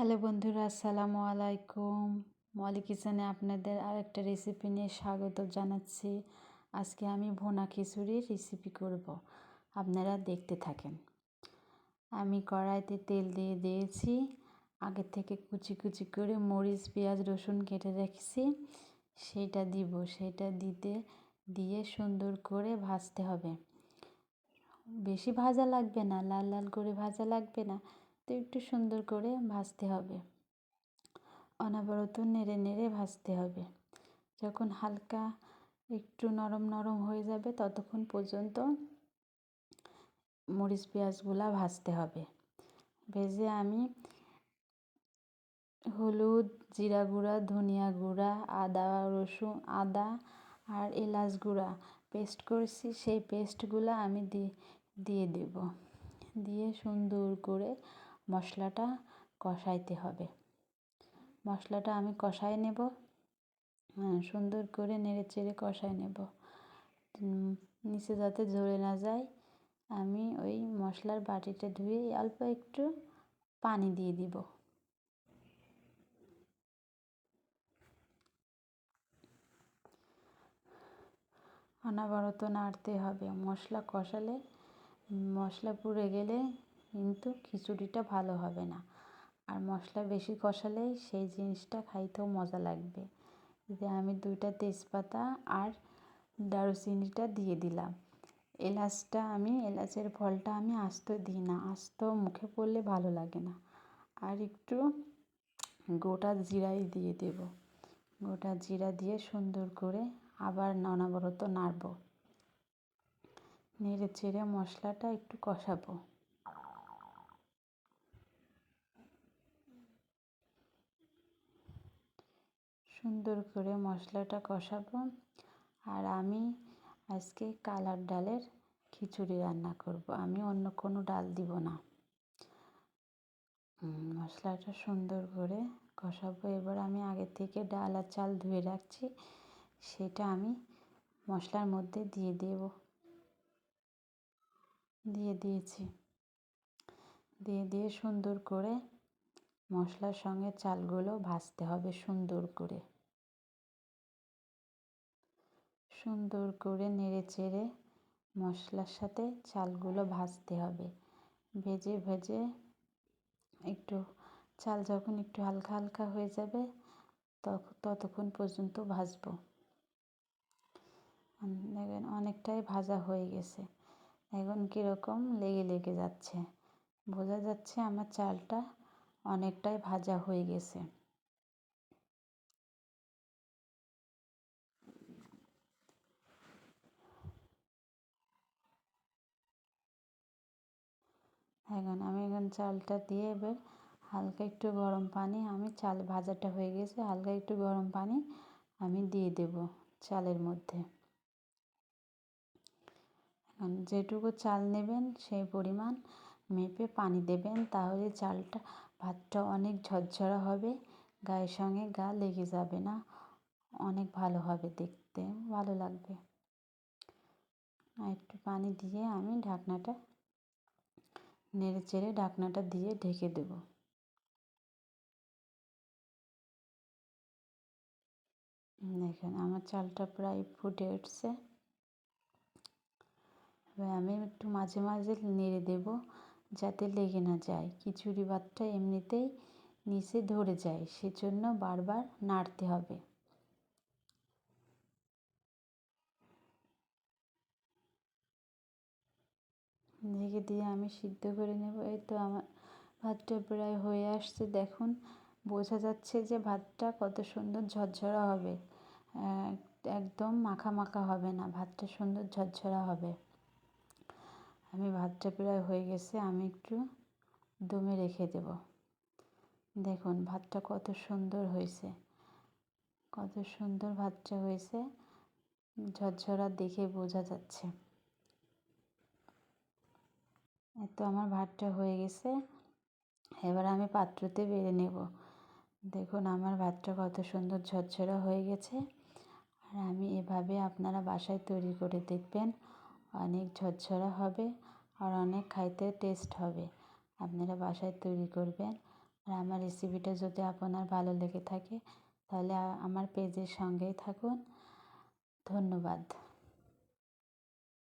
Hello বন্ধুরা, আসসালামু আলাইকুম। মলি কিচেনে আপনাদের আরেকটা রেসিপি নিয়ে স্বাগত জানাচ্ছি। আজকে আমি ভোনা খিচুড়ির রেসিপি করব। আপনারা দেখতে থাকেন। আমি কড়াইতে তেল দিয়ে দিয়েছি। আগে থেকে কুচি কুচি করে মরিচ, পেঁয়াজ, রসুন কেটে রেখেছি। সেইটা দিব, সেটা দিতে, দিয়ে সুন্দর করে ভাজতে হবে। বেশি ভাজা লাগবে না, লাল লাল করে ভাজা লাগবে না। তো একটু সুন্দর করে ভাজতে হবে। অনবরত নেড়ে নেড়ে ভাজতে হবে। যখন হালকা একটু নরম নরম হয়ে যাবে, ততক্ষণ পর্যন্ত মরিচ পেঁয়াজগুলা ভাজতে হবে। ভেজে আমি হলুদ, জিরা গুঁড়া, ধনিয়া গুঁড়া, আদা, রসুন, আদা আর এলাচ গুঁড়া পেস্ট করেছি। সেই পেস্টগুলো আমি দিয়ে দেব। দিয়ে সুন্দর করে মশলাটা কষাইতে হবে। মশলাটা আমি কষাই নেব। হ্যাঁ, সুন্দর করে নেড়ে চেড়ে কষাই নেব নিচে যাতে ঝরে না যায় আমি ওই মশলার বাটিটা ধুয়ে অল্প একটু পানি দিয়ে দিব। অনবরত নাড়তে হবে। মশলা কষালে মশলা পুড়ে গেলে কিন্তু খিচুড়িটা ভালো হবে না। আর মশলা বেশি কষালে সেই জিনিসটা খাইতেও মজা লাগবে। যে আমি দুইটা তেজপাতা আর দারুচিনিটা দিয়ে দিলাম। এলাচটা আমি, এলাচের ফলটা আমি আস্ত দিই না, আস্ত মুখে পড়লে ভালো লাগে না। আর একটু গোটা জিরাই দিয়ে দেব। গোটা জিরা দিয়ে সুন্দর করে আবার অনবরত নাড়ব। নেড়ে চেড়ে মশলাটা একটু কষাবো। সুন্দর করে মশলাটা কষাবো। আর আমি আজকে কালার ডালের খিচুড়ি রান্না করব। আমি অন্য কোনো ডাল দিব না। মশলাটা সুন্দর করে কষাবো। এবার আমি আগে থেকে ডাল আর চাল ধুয়ে রাখছি। সেটা আমি মশলার মধ্যে দিয়ে দেব। দিয়ে দিয়েছি। দিয়ে দিয়ে সুন্দর করে মশলার সঙ্গে চালগুলো ভাজতে হবে সুন্দর করে। সুন্দর করে নেড়ে চেড়ে মশলার সাথে চালগুলো ভাজতে হবে। ভেজে ভেজে একটু চাল যখন একটু হালকা হালকা হয়ে যাবে ততক্ষণ পর্যন্ত ভাজবো। দেখবেন অনেকটাই ভাজা হয়ে গেছে। এখন কীরকম লেগে লেগে যাচ্ছে। বোঝা যাচ্ছে আমার চালটা অনেকটাই ভাজা হয়ে গেছে। এখন আমি এখন চালটা দিয়ে এবার হালকা একটু গরম পানি, আমি চাল ভাজাটা হয়ে গেছে, হালকা একটু গরম পানি আমি দিয়ে দেব চালের মধ্যে। এখন যেটুকু চাল নেবেন, সেই পরিমাণ মেপে পানি দেবেন, তাহলে চালটা, ভাতটা অনেক ঝরঝরা হবে, গায়ের সঙ্গে গা লেগে যাবে না, অনেক ভালো হবে দেখতে, ভালো লাগবে। একটু পানি দিয়ে আমি ঢাকনাটা নেড়ে চেড়ে ঢাকনাটা দিয়ে ঢেকে দেব। দেখেন আমার চালটা প্রায় ফুটে উঠছে। এবার আমি একটু মাঝে মাঝে নেড়ে দেব যাতে লেগে না যায়। খিচুড়ি ভাতটা এমনিতেই নিচে ধরে যায়, সেজন্য বারবার নাড়তে হবে। ঢেকে দিয়ে আমি সিদ্ধ করে নেব। এই তো আমার ভাতটা প্রায় হয়ে আসছে। দেখুন, বোঝা যাচ্ছে যে ভাতটা কত সুন্দর ঝরঝরা হবে। একদম মাখা মাখা হবে না, ভাতটা সুন্দর ঝরঝরা হবে। আমি ভাতটা প্রায় হয়ে গেছে, আমি একটু দমে রেখে দেব। দেখুন, ভাতটা কত সুন্দর হয়েছে। কত সুন্দর ভাতটা হয়েছে। ঝরঝরা দেখে বোঝা যাচ্ছে। তো আমার ভাতটা হয়ে গেছে। এবার আমি পাত্রতে বেড়ে নেব। দেখুন, আমার ভাতটা কত সুন্দর ঝরঝরা হয়ে গেছে। আর আমি এভাবে আপনারা বাসায় তৈরি করে দেখবেন, অনেক ঝরঝরা হবে আর অনেক খাইতে টেস্ট হবে। আপনারা বাসায় তৈরি করবেন। আর আমার রেসিপিটা যদি আপনার ভালো লেগে থাকে, তাহলে আমার পেজের সঙ্গেই থাকুন। ধন্যবাদ।